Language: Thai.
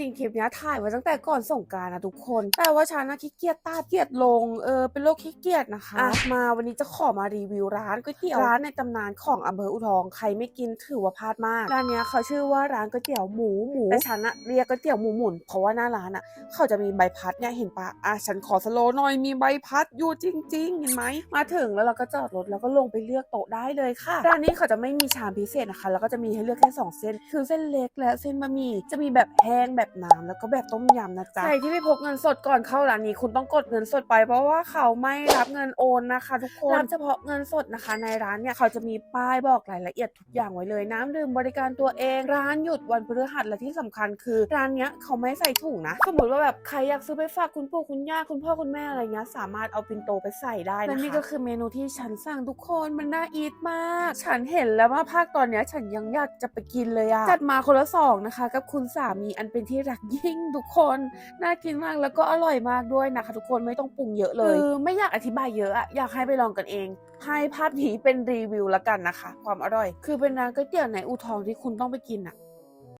ริงๆคลิปเนี้ยถ่ายไว้ตั้งแต่ก่อนส่งกรารนะทุกคน แต่ว่าฉันนะขี้เกียจตาเกียจลงเออเป็นโรคขี้เกียจนะคะอะมาวันนี้จะขอมารีวิวร้านก๋วยเตี๋ยวร้านในตำนานของอำเภออุทองใครไม่กินถือว่าพลาดมากร้านเนี้ยเขาชื่อว่าร้านก๋วยเตี๋ยวหมูหมูแต่ฉันอะเรียกก๋วยเตี๋ยวหมูหมุนเพราะว่าหน้าร้านอะเขาจะมีใบพัดเนี่ยเห็นปะอะฉันขอสโลว์หน่อยมีใบพัดอยู่จริง ๆ เห็นไหมมาถึงแล้วเราก็จอดรถแล้วก็ลงไปเลือกโต๊ะได้เลยค่ะร้านนี้เขาจะไม่มีชามพิเศษนะคะ แล้วก็จะมีให้เลือกแค่สองเส้น คือเส้นเล็กและเส้นบะหมี่จะมีแบบแห้งแบบน้ำแล้วก็แบบต้มยำนะจ๊ะใครที่ไม่พกเงินสดก่อนเข้าร้านนี้คุณต้องกดเงินสดไป เพราะว่าเขาไม่รับเงินโอนนะคะ ทุกคนรับเฉพาะเงินสดนะคะ ในร้านเนี่ยเขาจะมีป้ายบอกรายละเอียดทุกอย่างไว้เลย น้ำดื่มบริการตัวเองร้านหยุดวันพฤหัสและที่สำคัญคือร้านเนี้ยเขาไม่ใส่ถุงนะสมมติว่าแบบใครอยากซื้อไปฝากคุณปู่คุณย่าคุณพ่อคุณแม่อะไรเงี้ยสามารถเอาปินโตไปใส่ได้นะคะและนี่ก็คือเมนูที่ฉันสั่งทุกคนมันน่าอีทมาก ฉันเห็นแล้วว่าภาคตอนเนี้ยฉันยังอยากจะไปกินเลยอะจัดมาคนละสองนะคะ กับคุณสามีอันเป็นที่รักยิ่งทุกคน น่ากินมากแล้วก็อร่อยมากด้วยนะคะทุกคนไม่ต้องปรุงเยอะเลยคือไม่อยากอธิบายเยอะอะอยากให้ไปลองกันเอง ให้ภาพนี้เป็นรีวิวละกันนะคะ ความอร่อย คือเป็นร้านก๋วยเตี๋ยวในอูทองที่คุณต้องไปกินอะ